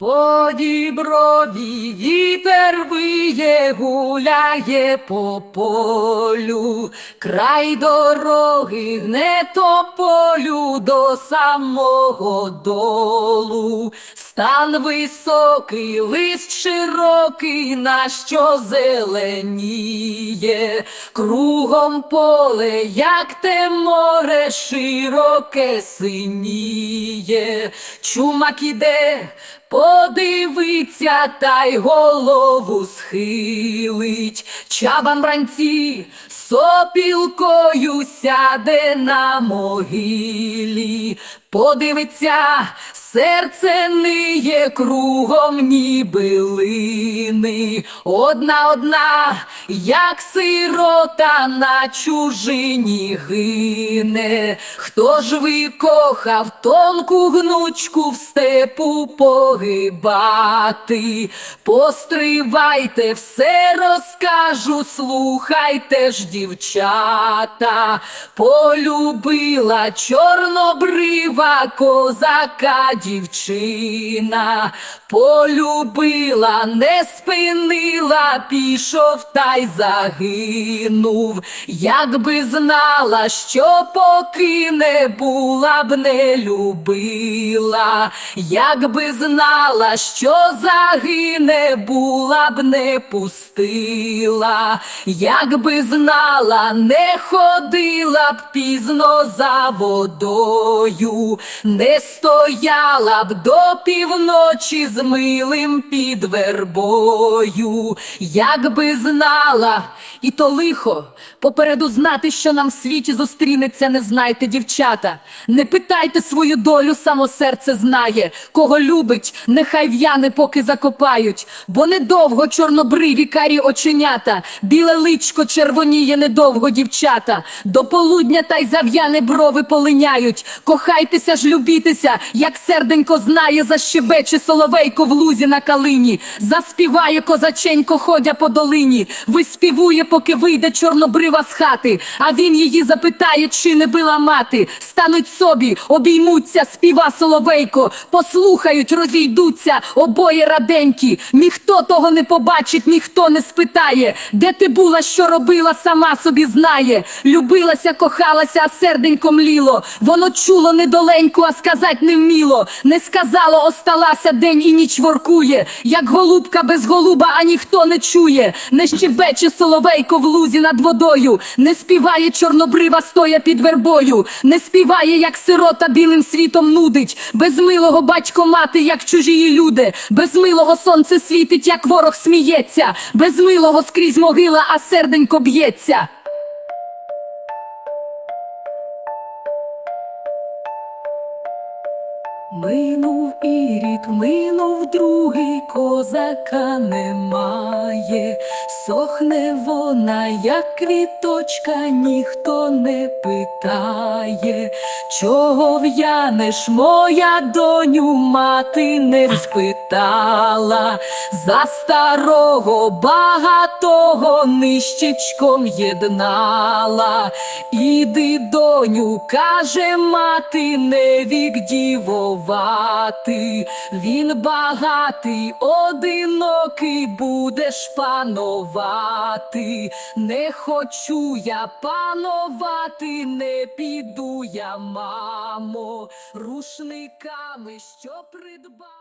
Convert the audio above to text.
По діброві вітер виє, гуляє по полю, край дороги гне тополю до самого долу. Стан високий, лист широкий, на що зеленіє, кругом поле, як те море, широке синіє, чумак іде, подивиться, та й голову схилить, чабан вранці сопілкою сяде на могилі, подивиться, серце ниє кругом ніби лини, одна одна, як сирота на чужині гине, хто ж викохав тонку гнучку в степу погибати, постривайте, все розкажу, слухайте ж, дівчата, полюбила чорнобрива козака дівчина, полюбила, не спинила, пішов та й загинув. Якби знала, що покине, була б не любила, якби знала, що загине, була б не пустила, якби знала, не ходила б пізно за водою, не стояла б до півночі з милим під вербою, якби знала, і то лихо, попереду знати, що нам в світі зустрінеться, не знайте, дівчата. Не питайте свою долю, само серце знає, кого любить, нехай в'яне, поки закопають, бо недовго чорнобриві карі оченята, біле личко червоніє недовго, дівчата, до полудня та й зав'яне брови полиняють. Кохайтеся ж, любітеся, як серденько знає, защебече соловейко в лузі на калині, заспіває козаченько, ходя по долині, виспівує, поки вийде чорнобрива з хати, а він її запитає, чи не била мати. Стануть собі, обіймуться, співа соловейко, послухають, розійдуться, обоє раденькі. Ніхто того не побачить, ніхто не спитає, де ти була, що робила, сама собі знає. Любилася, кохалася, а серденько мліло. Воно чуло недоленьку, а сказать не вміло. Не сказало, осталася день і ніч воркує. Як голубка без голуба, а ніхто не чує. Не щебече соловейко в лузі над водою. Не співає чорнобрива, стоя під вербою. Не співає, як сирота білим світом нудить. Без милого батько мати, як чужії люди. Без милого сонце світить, як ворог сміється. Без милого скрізь могила, а серденько б'ється. Минув і рік, минув другий, козака немає, сохне вона, як квіточка, ніхто не питає, чого в'янеш, моя доню, мати не спитала, за старого багатого нищечком єднала, іди, доню, каже мати, не вік дівувати. Він багатий, одинокий, будеш панувати. Не хочу я панувати, не піду я, мамо, рушниками, що придбав.